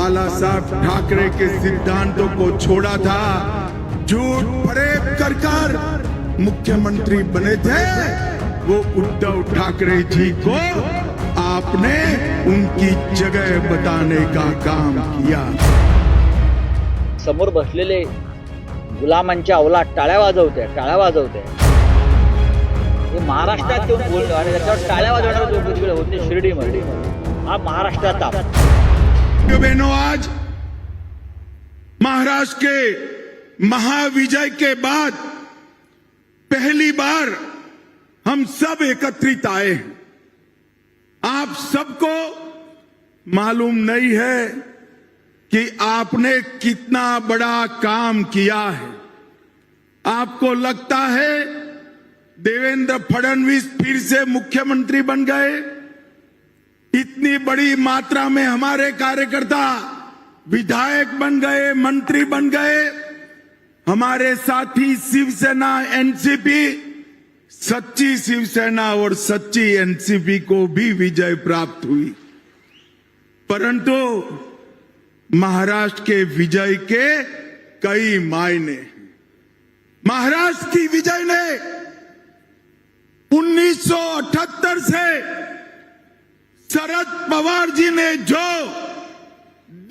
बाला साहब ठाकरे के सिद्धांतों को छोड़ा था। झूठ फरेब कर कर मुख्यमंत्री बने थे। वो उद्धव ठाकरे जी को आपने उनकी जगह बताने का काम किया। समोर बसलेले गुलामांच्या अवला टाळ्या वाजवते टाळ्या वाजवते महाराष्ट्रात येऊन बोलणं आणि त्याच्यावर टाळ्या वाजवणार होते शिर्डी मध्ये हा महाराष्ट्रात भाइयों बहनों, आज महाराष्ट्र के महाविजय के बाद पहली बार हम सब एकत्रित आए हैं। आप सबको मालूम नहीं है कि आपने कितना बड़ा काम किया है। आपको लगता है देवेंद्र फडणवीस फिर से मुख्यमंत्री बन गए? इतनी बड़ी मात्रा में हमारे कार्यकर्ता विधायक बन गए, मंत्री बन गए, हमारे साथी शिवसेना, एनसीपी, सच्ची शिवसेना और सच्ची एनसीपी को भी विजय प्राप्त हुई। परंतु महाराष्ट्र के विजय के कई मायने महाराष्ट्र की विजय ने 1978 से शरद पवार जी ने जो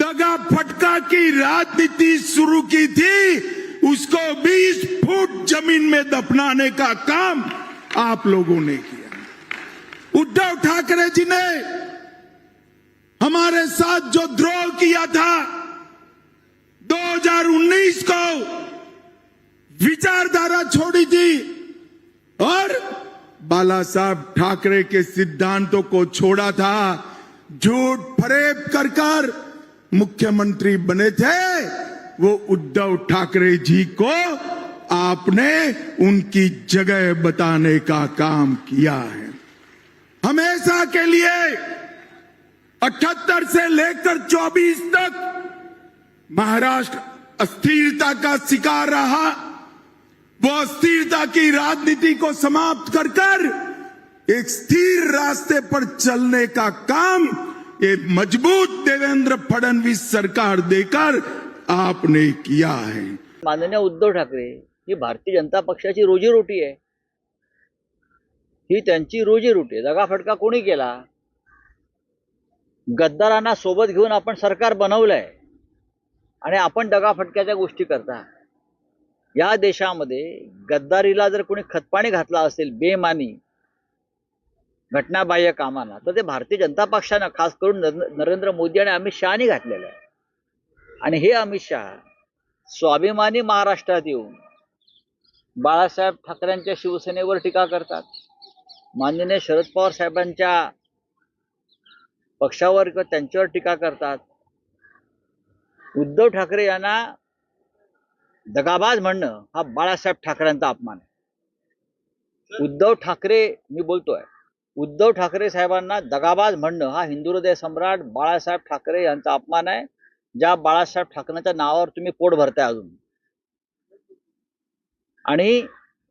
दगा फटका की राजनीति शुरू की थी, उसको 20 फुट ज़मीन में दफनाने का काम आप लोगों ने किया। उद्धव ठाकरे जी ने हमारे साथ जो द्रोह किया था 2019 को विचारधारा छोड़ी थी और बाला साहब ठाकरे के सिद्धांतों को छोड़ा था। झूठ फरेब कर कर मुख्यमंत्री बने थे। वो उद्धव ठाकरे जी को आपने उनकी जगह बताने का काम किया है। हमेशा के लिए अठहत्तर से लेकर 24 तक महाराष्ट्र अस्थिरता का शिकार रहा। वो अस्थिरता की राजनीति को समाप्त कर कर एक स्थिर रास्ते पर चलने का काम ये मजबूत देवेंद्र फडणवीस सरकार देकर आपने किया है। माननीय उद्धव ठाकरे ही भारतीय जनता पक्षाची रोजीरोटी आहे. ही त्यांची रोजीरोटी आहे. दगाफटका कोणी केला? गद्दारांना सोबत घेऊन आपण सरकार बनवलंय आणि आपण दगाफटक्याच्या गोष्टी करता. या देशामध्ये गद्दारीला जर कोणी खतपाणी घातला असेल बेमानी घटनाबाह्य कामांना तर ते भारतीय जनता पक्षानं खास करून नरेंद्र मोदी आणि अमित शहानी घातलेलं आहे. आणि हे अमित शहा स्वाभिमानी महाराष्ट्रात येऊन बाळासाहेब ठाकरेंच्या शिवसेनेवर टीका करतात. माननीय शरद पवार साहेबांच्या पक्षावर किंवा त्यांच्यावर टीका करतात. उद्धव ठाकरे यांना दगाबाज म्हणणं हा बाळासाहेब ठाकरेंचा अपमान आहे. उद्धव ठाकरे मी बोलतोय उद्धव ठाकरे साहेबांना दगाबाज म्हणणं हा हिंदू हृदय सम्राट बाळासाहेब ठाकरे यांचा अपमान आहे ज्या बाळासाहेब ठाकरेंच्या नावावर तुम्ही पोट भरताय अजून. आणि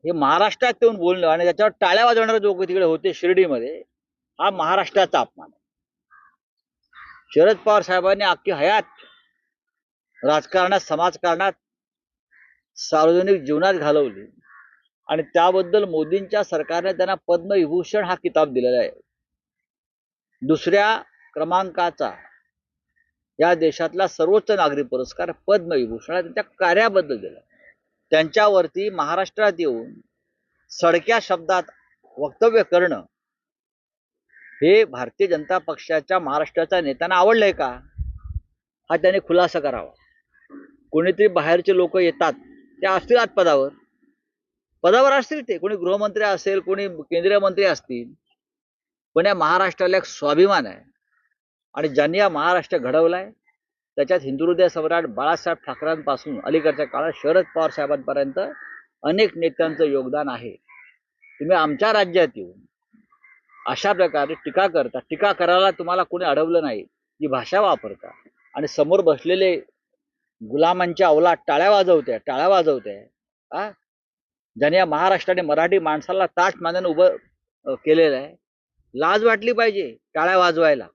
हे महाराष्ट्रात येऊन बोलणं आणि त्याच्यावर टाळ्या वाजवणारे लोक तिकडे होते शिर्डीमध्ये हा महाराष्ट्राचा अपमान आहे. शरद पवार साहेबांनी अख्खी हयात राजकारणात समाजकारणात सार्वजनिक जीवनात घालवली. आणि त्याबद्दल मोदींच्या सरकारने त्यांना पद्मविभूषण हा किताब दिलेला आहे. दुसऱ्या क्रमांकाचा या देशातला सर्वोच्च नागरी पुरस्कार पद्मविभूषण त्यांच्या कार्याबद्दल दिला. त्यांच्यावरती महाराष्ट्रात येऊन सडक्या शब्दात वक्तव्य करणं हे भारतीय जनता पक्षाच्या महाराष्ट्राच्या नेत्यांना आवडलंय का? हा त्याने खुलासा करावा. कोणीतरी बाहेरचे लोक येतात. ते असतील आज पदावर. पदावर असतील ते. कोणी गृहमंत्री असेल कोणी केंद्रीय मंत्री असतील. पण या महाराष्ट्राला एक स्वाभिमान आहे. आणि ज्यांनी हा महाराष्ट्र घडवलाय त्याच्यात हिंदू हृदय सम्राट बाळासाहेब ठाकरेंपासून अलीकडच्या काळात शरद पवार साहेबांपर्यंत अनेक नेत्यांचं योगदान आहे. तुम्ही आमच्या राज्यात येऊन अशा प्रकारे टीका करता. टीका करायला तुम्हाला कोणी अडवलं नाही. ही भाषा वापरता. आणि समोर बसलेले गुलामांच्या अवलात टाळ्या वाजवते टाळ्या वाजवते. हा ज्याने या महाराष्ट्राने मराठी माणसाला ताट मानाने उभं केलेलं आहे. लाज वाटली पाहिजे टाळ्या वाजवायला.